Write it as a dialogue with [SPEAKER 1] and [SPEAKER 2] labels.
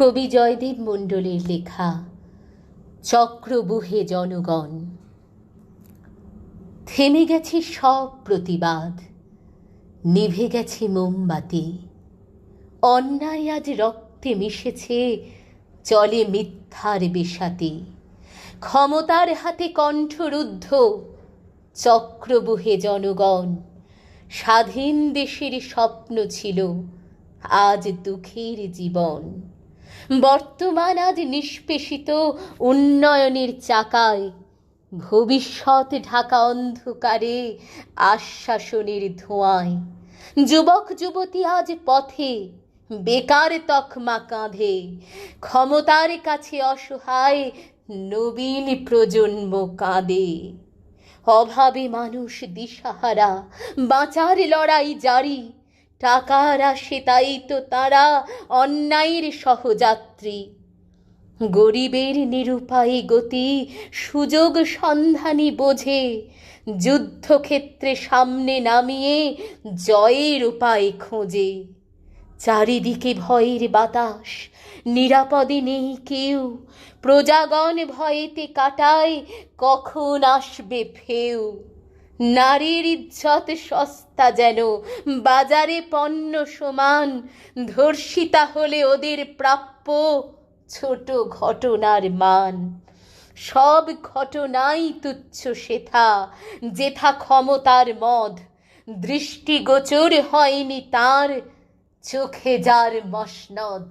[SPEAKER 1] কবি জয়দেব মণ্ডলের লেখা চক্রবুহে জনগণ। থেমে গেছে সব প্রতিবাদ, নিভে গেছে মোমবাতি। অন্যায় আজ রক্তে মিশেছে, চলে মিথ্যার বিষাতে ক্ষমতার হাতে কণ্ঠরুদ্ধ চক্রবুহে জনগণ। স্বাধীন দেশের স্বপ্ন ছিল আজ দুঃখের জীবন। বর্তমান আজ নিষ্পেষিত উন্নয়নের চাকায় ভবিষ্যৎ ঢাকা অন্ধকারে আশ্বাসনের ধোঁয়ায়। যুবক, যুবতী আজ পথে বেকার তকমা কাঁধে। ক্ষমতার কাছে অসহায় নবীন প্রজন্ম কাঁদে। অভাবে মানুষ দিশাহারা, বাঁচার লড়াই জারি। টাকার আসে তাই তো তারা অন্যায়ের সহযাত্রী। গরিবের নিরুপায় গতি, সুযোগ সন্ধানী বোঝে, যুদ্ধক্ষেত্রে সামনে নামিয়ে জয়ের উপায় খোঁজে। চারিদিকে ভয়ের বাতাস, নিরাপদে নেই কেউ, প্রজাগণ ভয়েতে কাটায় কখন আসবে ফেউ। নারীর ইজ্জত সস্তা যেন, বাজারে পণ্য সমান, ধর্ষিতা হলে ওদের প্রাপ্য ছোট ঘটনার মান। সব ঘটনাই তুচ্ছ সেথা, যেথা ক্ষমতার মদ। দৃষ্টিগোচর হয়নি তার, চোখে যার মসনদ।